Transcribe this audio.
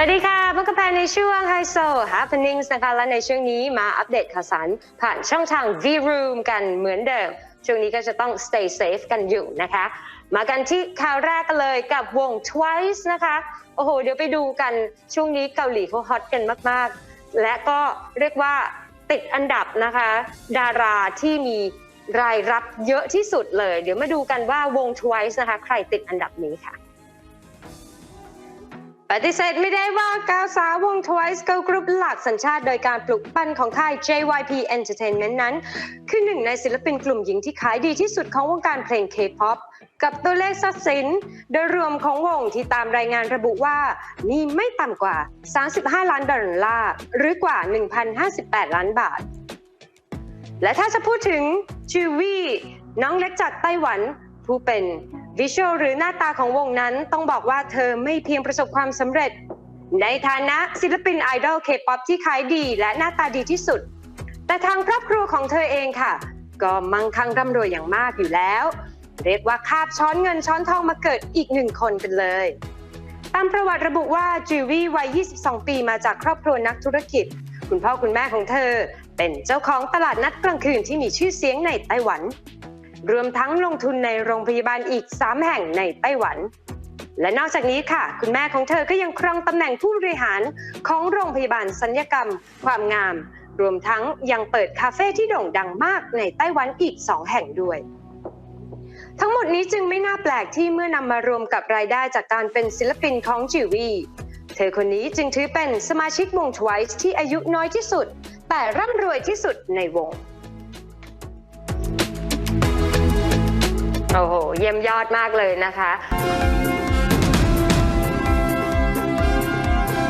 วัสดีค่ะพบกับแพนในช่วง Hi So Happenings นะคะและในช่วงนี้มาอัปเดตข่าวสารผ่านช่องทาง V Room กันเหมือนเดิม ช่วงนี้ก็จะต้อง stay safe กันอยู่นะคะ มากันที่ข่าวแรกกันเลยกับวง Twice นะคะ โอ้โห เดี๋ยวไปดูกันช่วงนี้เกาหลีเขาฮอตกันมาก ๆ และก็เรียกว่าติดอันดับนะคะ ดาราที่มีรายรับเยอะที่สุดเลย เดี๋ยวมาดูกันว่าวง Twice นะคะ ใครติดอันดับนี้ค่ะ ปฏิเสธไม่ได้ว่าก้าวสาววง Twice Girl Group หลักสัญชาติโดยการปลุกปั้นของค่าย JYP Entertainment นั้น คือหนึ่งในศิลปินกลุ่มหญิงที่ขายดีที่สุดของวงการเพลง K-POP กับตัวเลขทรัพย์สิน โดยรวมของวงที่ตามรายงานระบุว่า มีไม่ต่ำกว่า 35 ล้านดอลลาร์หรือกว่า 1,058 ล้านบาท และถ้าจะพูดถึงจูวี่น้องเล็กจากไต้หวันผู้เป็น วิชวลหรือหน้าตาของวงนั้นต้องบอกว่าเธอไม่เพียงประสบความสำเร็จ ในฐานะศิลปินไอดอลเคป๊อปที่ขายดีและหน้าตาดีที่สุด แต่ทางครอบครัวของเธอเองค่ะ ก็มั่งคั่งร่ำรวยอย่างมากอยู่แล้ว เรียกว่าคาบช้อนเงินช้อนทองมาเกิดอีกหนึ่งคนกันเลย ตามประวัติระบุว่าจูวี่วัย 22 ปีมาจากครอบครัวนักธุรกิจ คุณพ่อคุณแม่ของเธอ เป็นเจ้าของตลาดนัดกลางคืนที่มีชื่อเสียงในไต้หวัน รวมทั้งลงทุนในโรงพยาบาลอีก 3 แห่งในไต้หวัน และนอกจากนี้ค่ะ คุณแม่ของเธอก็ยังครองตำแหน่งผู้บริหารของโรงพยาบาลสัญญกรรม ความงาม รวมทั้งยังเปิดคาเฟ่ที่โด่งดังมากในไต้หวันอีก 2 แห่งด้วยทั้งหมดนี้จึงไม่น่าแปลกที่เมื่อนำมารวมกับรายได้จากการเป็นศิลปินของจิวีเธอคนนี้จึงถือเป็นสมาชิกวง Twice ที่อายุน้อยที่สุด แต่ร่ำรวยที่สุดในวง เยี่ยมยอดมากเลยนะคะ